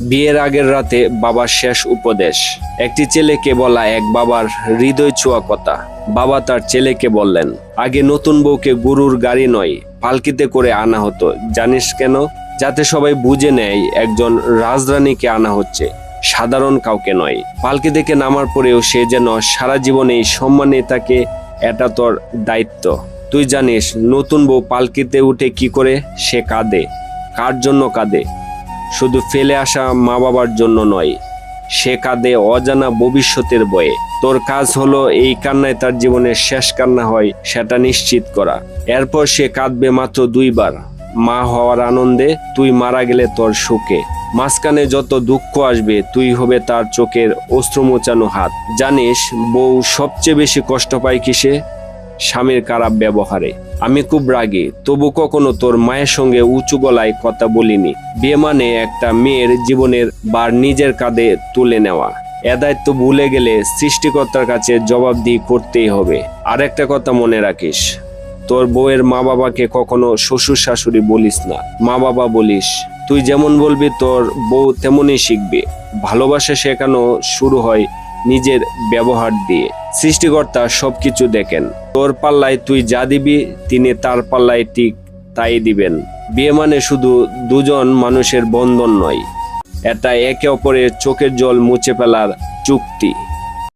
বিয়ের আগের রাতে বাবার শেষ উপদেশ। একটি ছেলেকে বলা এক বাবার হৃদয় ছোঁয়া কথা। বাবা তার ছেলেকে বললেন, আগে নতুন বউকে গরুর গাড়ি নয়, পালকিতে করে আনা হতো। জানিস কেন? যাতে সবাই বুঝে নেয় একজন রাজরানীকে আনা হচ্ছে, সাধারণ কাউকে নয়। পালকি থেকে নামার পরেও সে যেন সারা জীবনে এই সম্মানে থাকে, এটা তোর দায়িত্ব। তুই জানিস, নতুন বউ পালকিতে উঠে কি করে? সে কাঁদে। কার জন্য কাঁদে? শুধু ফেলে আসা মা বাবার জন্য নয়, সে কাঁদে অজানা ভবিষ্যতের বয়ে। তোর কাজ হলো এই কান্নায় তার জীবনের শেষ কান্না হয়, সেটা নিশ্চিত করা। এরপর সে কাঁদবে মাত্র দুইবার। মা হওয়ার আনন্দে তুই মারা গেলে তোর সুখে। মাঝখানে যত দুঃখ আসবে, তুই হবে তার চোখের অস্ত্র মোচানো হাত। জানিস, বউ সবচেয়ে বেশি কষ্ট পায় কিসে? স্বামীর খারাপ ব্যবহারে। আমি খুব রাগী, তবু কখনো তোর মায়ের সঙ্গে উঁচু গলায় কথা বলিনি। বিয়ে মানে একটা মেয়ের জীবনের বার নিজের কাঁধে তুলে নেওয়া। এ দায়িত্ব ভুলে গেলে সৃষ্টিকর্তার কাছে জবাবদিহি করতেই হবে। আর একটা কথা মনে রাখিস, তোর বউয়ের মা বাবাকে কখনো শ্বশুর শাশুড়ি বলিস না। মা বাবা বলিস, তুই যেমন বলবি তোর বউ তেমনই শিখবে। ভালোবাসা শেখানো শুরু হয় নিজের ব্যবহার দিয়ে। সৃষ্টিকর্তা সবকিছু দেখেন। তোর পাল্লায় তুই যা দিবি, তিনি তার পাল্লায় ঠিক তাই দিবেন। বিয়ে মানে শুধু দুজন মানুষের বন্ধন নয়, এটা একে অপরের চোখের জল মুছে ফেলার চুক্তি।